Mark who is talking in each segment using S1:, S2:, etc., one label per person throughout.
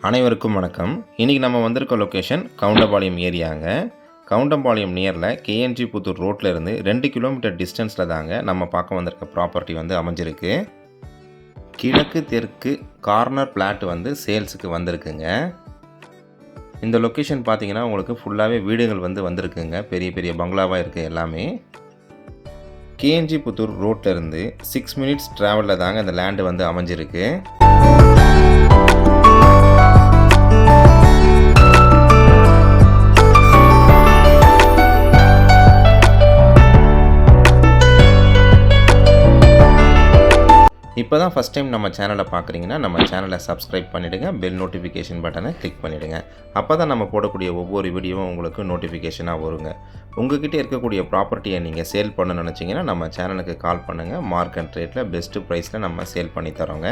S1: அனைவருக்கும் வணக்கம். இன்றைக்கி நம்ம வந்திருக்க லொக்கேஷன் கவுண்டபாளையம் ஏரியாங்க. கவுண்டம்பாளையம் நியரில் கேஎன்ஜி புத்தூர் ரோட்டில் இருந்து ரெண்டு கிலோமீட்டர் டிஸ்டன்ஸில் தாங்க நம்ம பார்க்க வந்திருக்க ப்ராப்பர்ட்டி வந்து அமைஞ்சிருக்கு. கிழக்கு தெற்கு கார்னர் பிளாட் வந்து சேல்ஸுக்கு வந்திருக்குங்க. இந்த லொக்கேஷன் பார்த்தீங்கன்னா உங்களுக்கு ஃபுல்லாகவே வீடுகள் வந்து வந்திருக்குங்க. பெரிய பெரிய பங்களாவாக இருக்குது எல்லாமே. கேஎன்ஜி புத்தூர் ரோட்டில் இருந்து சிக்ஸ் மினிட்ஸ் ட்ராவலில் தாங்க இந்த லேண்டு வந்து அமைஞ்சிருக்கு. இப்போ தான் ஃபஸ்ட் டைம் நம்ம சேனலை பார்க்குறீங்கன்னா நம்ம சேனலை சப்ஸ்கிரைப் பண்ணிவிடுங்க பெல் நோட்டிஃபிகேஷன் பட்டனை கிளிக் பண்ணிவிடுங்க அப்போ தான் நம்ம போடக்கூடிய ஒவ்வொரு வீடியோவும் உங்களுக்கு நோட்டிஃபிகேஷனாக வருங்க. உங்ககிட்ட இருக்கக்கூடிய ப்ராப்பர்ட்டியை நீங்கள் சேல் பண்ண நினச்சிங்கன்னா நம்ம சேனலுக்கு கால் பண்ணுங்கள் மார்க்கெட் ரேட்டில் பெஸ்ட்டு ப்ரைஸில் நம்ம சேல் பண்ணி தரோங்க.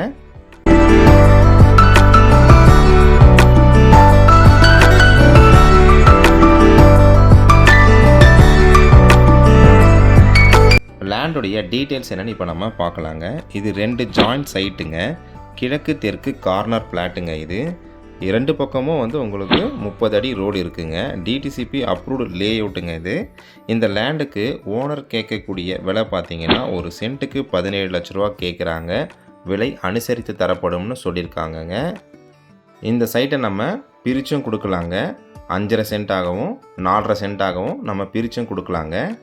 S1: லேண்டுடைய டீட்டெயில்ஸ் என்னென்னு இப்போ நம்ம பார்க்கலாங்க. இது ரெண்டு ஜாயிண்ட் சைட்டுங்க கிழக்கு தெற்கு கார்னர் பிளாட்டுங்க இது. இரண்டு பக்கமும் வந்து உங்களுக்கு முப்பது அடி ரோடு இருக்குங்க. டிடிசிபி அப்ரூவ்டு லே அவுட்டுங்க இது. இந்த லேண்டுக்கு ஓனர் கேட்கக்கூடிய விலை பார்த்தீங்கன்னா ஒரு சென்ட்டுக்கு பதினேழு லட்ச ரூபா கேட்குறாங்க. விலை அனுசரித்து தரப்படும்னு சொல்லியிருக்காங்கங்க. இந்த சைட்டை நம்ம பிரிச்சும் கொடுக்கலாங்க. அஞ்சரை சென்ட்டாகவும் நாலரை சென்ட்டாகவும் நம்ம பிரிச்சும் கொடுக்கலாங்க.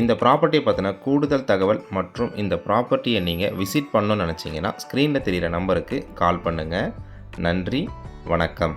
S1: இந்த ப்ராப்பர்ட்டியை பற்றின கூடுதல் தகவல் மற்றும் இந்த ப்ராப்பர்ட்டியை நீங்கள் விசிட் பண்ணணும்னு நினச்சிங்கன்னா ஸ்க்ரீனில் தெரிகிற நம்பருக்கு கால் பண்ணுங்கள் நன்றி வணக்கம்.